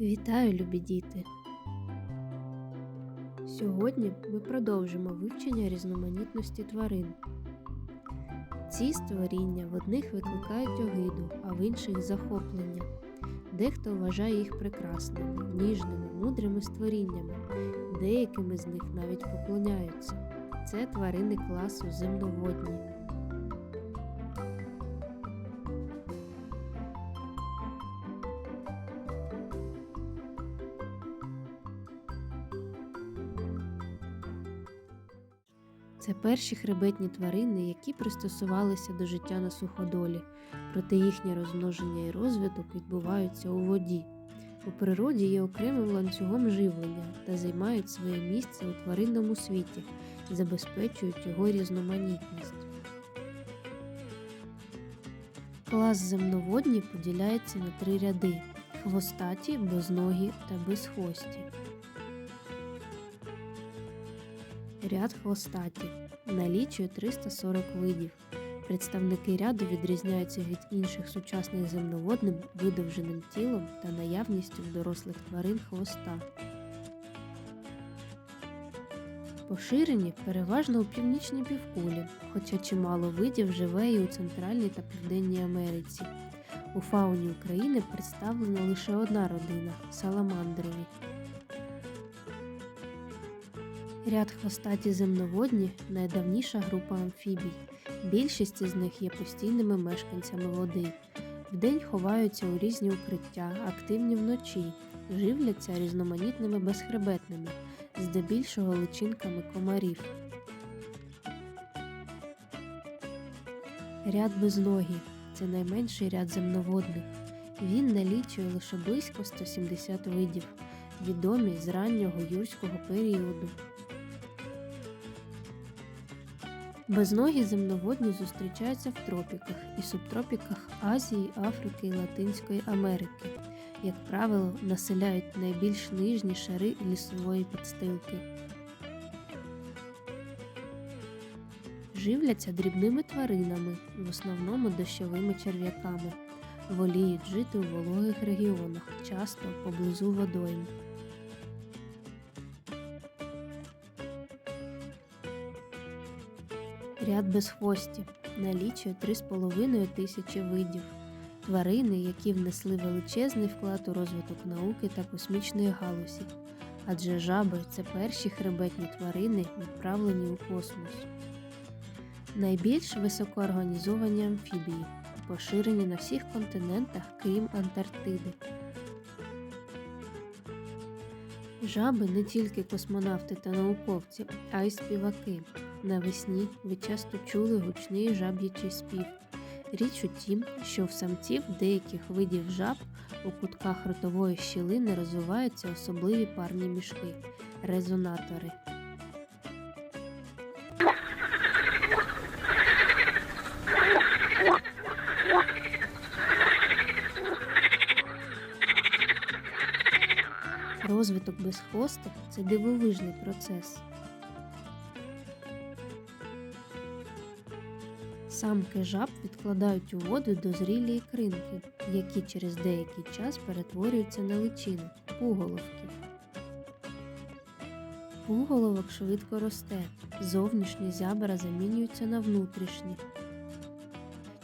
Вітаю, любі діти! Сьогодні ми продовжимо вивчення різноманітності тварин. Ці створіння в одних викликають огиду, а в інших захоплення. Дехто вважає їх прекрасними, ніжними, мудрими створіннями, деякими з них навіть поклоняються. Це тварини класу земноводні. Перші хребетні тварини, які пристосувалися до життя на суходолі, проте їхнє розмноження і розвиток відбуваються у воді. У природі є окремим ланцюгом живлення та займають своє місце у тваринному світі, забезпечують його різноманітність. Клас земноводні поділяється на три ряди хвостаті, безногі та безхвості. Ряд хвостаті налічує 340 видів. Представники ряду відрізняються від інших сучасних земноводним видовженим тілом та наявністю дорослих тварин хвоста. Поширені переважно у північній півкулі, хоча чимало видів живе і у Центральній та Південній Америці. У фауні України представлена лише одна родина саламандрові. Ряд хвостаті земноводні найдавніша група амфібій. Більшість із них є постійними мешканцями води. Вдень ховаються у різні укриття, активні вночі, живляться різноманітними безхребетними, здебільшого личинками комарів. Ряд безногі це найменший ряд земноводних. Він налічує лише близько 170 видів, відомі з раннього юрського періоду. Безногі земноводні зустрічаються в тропіках і субтропіках Азії, Африки і Латинської Америки. Як правило, населяють найбільш нижні шари лісової підстилки. Живляться дрібними тваринами, в основному дощовими черв'яками. Воліють жити у вологих регіонах, часто поблизу водойм. Ряд безхвості налічує 3,5 тисячі видів. Тварини, які внесли величезний вклад у розвиток науки та космічної галузі. Адже жаби це перші хребетні тварини, відправлені у космос. Найбільш високоорганізовані амфібії, поширені на всіх континентах, крім Антарктиди. Жаби не тільки космонавти та науковці, а й співаки. Навесні ви часто чули гучний жаб'ячий спів. Річ у тім, що в самців деяких видів жаб у кутках ротової щілини розвиваються особливі парні мішки резонатори. Розвиток безхвостих – це дивовижний процес. Самки жаб відкладають у воду дозрілі ікринки, які через деякий час перетворюються на личину пуголовки. Пуголовок швидко росте, зовнішні зябра замінюються на внутрішні.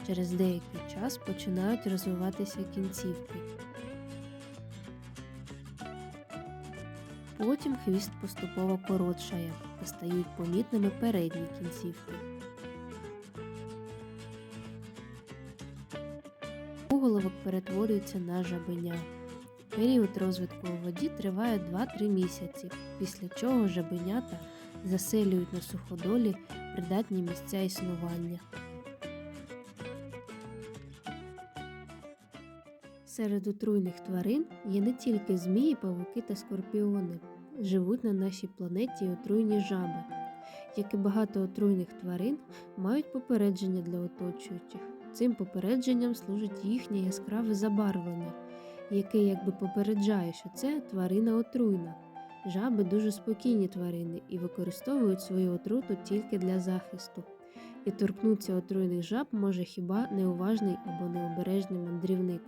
Через деякий час починають розвиватися кінцівки. Потім хвіст поступово коротшає та стають помітними передні кінцівки. Пуголовок перетворюється на жабеня. Період розвитку у воді триває 2-3 місяці, після чого жабенята заселюють на суходолі придатні місця існування. Серед отруйних тварин є не тільки змії, павуки та скорпіони. Живуть на нашій планеті отруйні жаби. Як і багато отруйних тварин, мають попередження для оточуючих. Цим попередженням служить їхнє яскраве забарвлення, яке якби попереджає, що це тварина отруйна. Жаби дуже спокійні тварини і використовують свою отруту тільки для захисту. І торкнутися отруйних жаб може хіба неуважний або необережний мандрівник.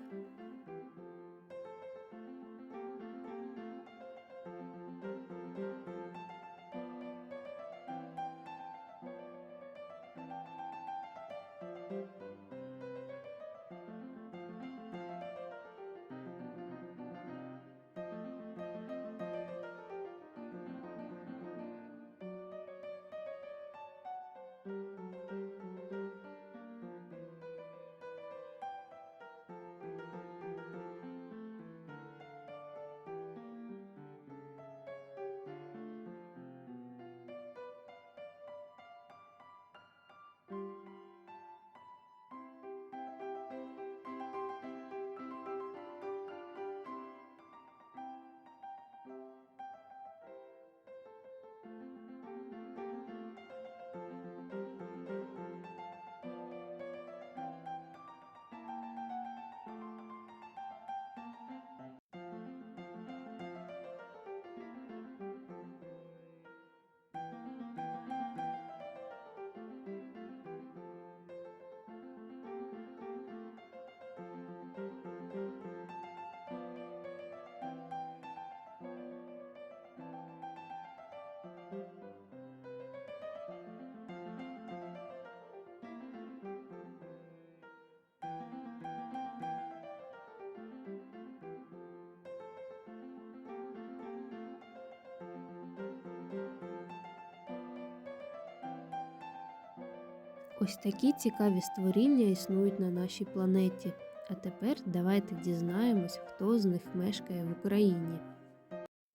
Ось такі цікаві створіння існують на нашій планеті. А тепер давайте дізнаємось, хто з них мешкає в Україні.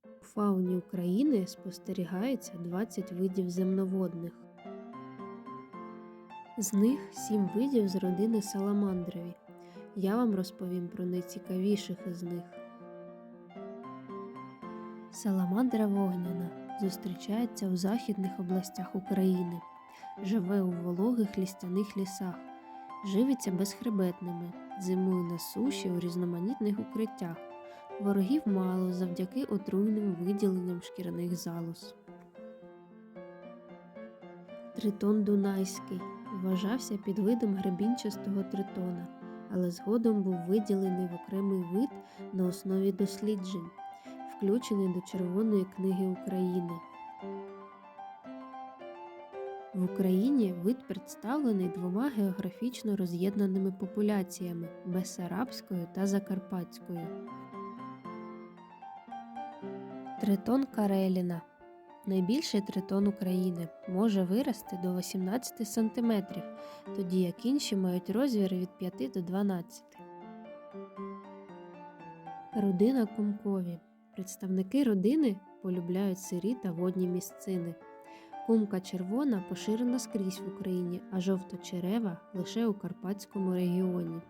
У фауні України спостерігається 20 видів земноводних. З них 7 видів з родини саламандрові. Я вам розповім про найцікавіших із них. Саламандра вогняна зустрічається у західних областях України, живе у вологих лістяних лісах, живиться безхребетними, зимує на суші у різноманітних укриттях. Ворогів мало завдяки отруйним виділенням шкіряних залоз. Тритон Дунайський вважався під видом гребінчастого тритона, але згодом був виділений в окремий вид на основі досліджень, включений до Червоної книги України. В Україні вид представлений двома географічно роз'єднаними популяціями Бесарабською та Закарпатською. Тритон Кареліна Найбільший тритон України може вирости до 18 см, тоді як інші мають розмір від 5 до 12. Родина Кумкові. Представники родини полюбляють сирі та водні місцини. Кумка червона поширена скрізь в Україні, а жовто-черева лише у Карпатському регіоні.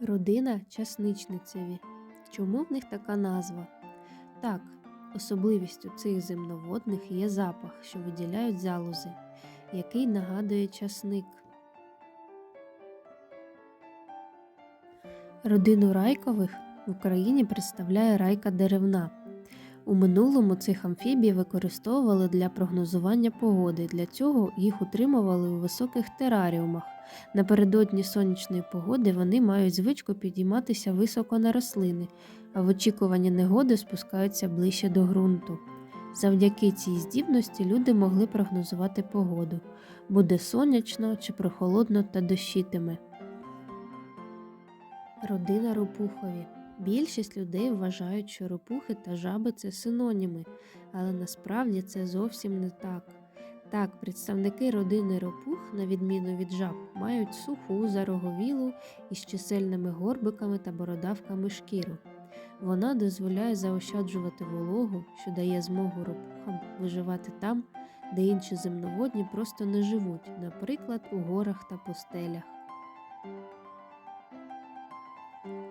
Родина часничницеві. Чому в них така назва? Так, особливістю цих земноводних є запах, що виділяють залози, який нагадує часник. Родину райкових в Україні представляє райка деревна. У минулому цих амфібій використовували для прогнозування погоди. Для цього їх утримували у високих тераріумах. Напередодні сонячної погоди вони мають звичку підійматися високо на рослини, а в очікуванні негоди спускаються ближче до ґрунту. Завдяки цій здібності люди могли прогнозувати погоду буде сонячно чи прохолодно та дощитиме. Родина ропухові. Більшість людей вважають, що ропухи та жаби це синоніми, але насправді це зовсім не так. Так, представники родини ропух, на відміну від жаб, мають суху, зароговілу із чисельними горбиками та бородавками шкіру. Вона дозволяє заощаджувати вологу, що дає змогу ропухам виживати там, де інші земноводні просто не живуть, наприклад, у горах та пустелях.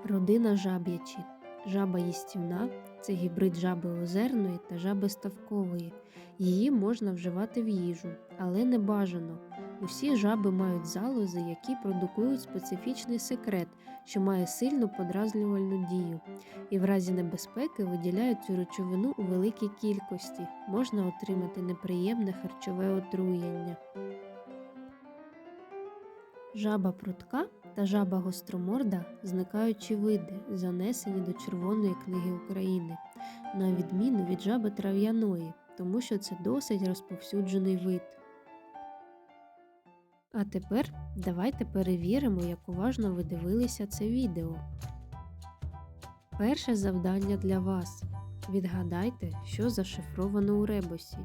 Родина жаб'ячі. Жаба їстівна це гібрид жаби озерної та жаби ставкової. Її можна вживати в їжу, але не бажано. Усі жаби мають залози, які продукують специфічний секрет, що має сильну подразнювальну дію, і в разі небезпеки виділяють цю речовину у великій кількості. Можна отримати неприємне харчове отруєння. Жаба прутка та жаба гостроморда зникаючі види, занесені до Червоної книги України, на відміну від жаби трав'яної, тому що це досить розповсюджений вид. А тепер давайте перевіримо, як уважно ви дивилися це відео. Перше завдання для вас. Відгадайте, що зашифровано у ребусі.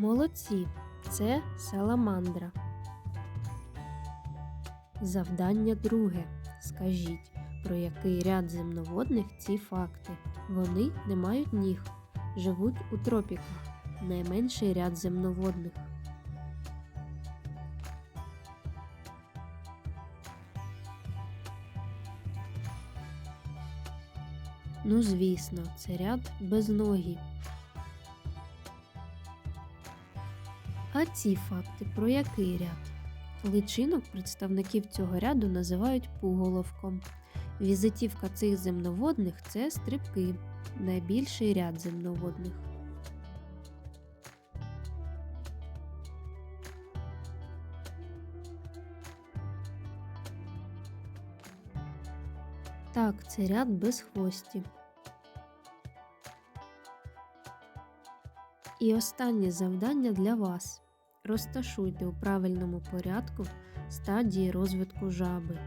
Молодці, це саламандра. Завдання друге. Скажіть, про який ряд земноводних ці факти. Вони не мають ніг, живуть у тропіках. Найменший ряд земноводних. Ну, звісно, це ряд безногі. А ці факти про який ряд? Личинок представників цього ряду називають пуголовком. Візитівка цих земноводних це стрибки, найбільший ряд земноводних. Так, це ряд без хвості. І останнє завдання для вас. Розташуйте у правильному порядку стадії розвитку жаби.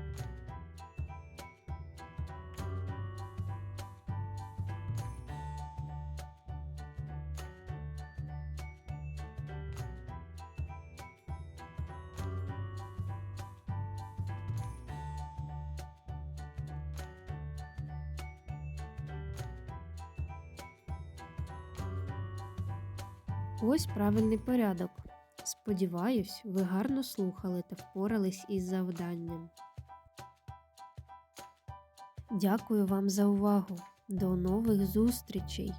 Ось правильний порядок. Сподіваюсь, ви гарно слухали та впорались із завданням. Дякую вам за увагу. До нових зустрічей!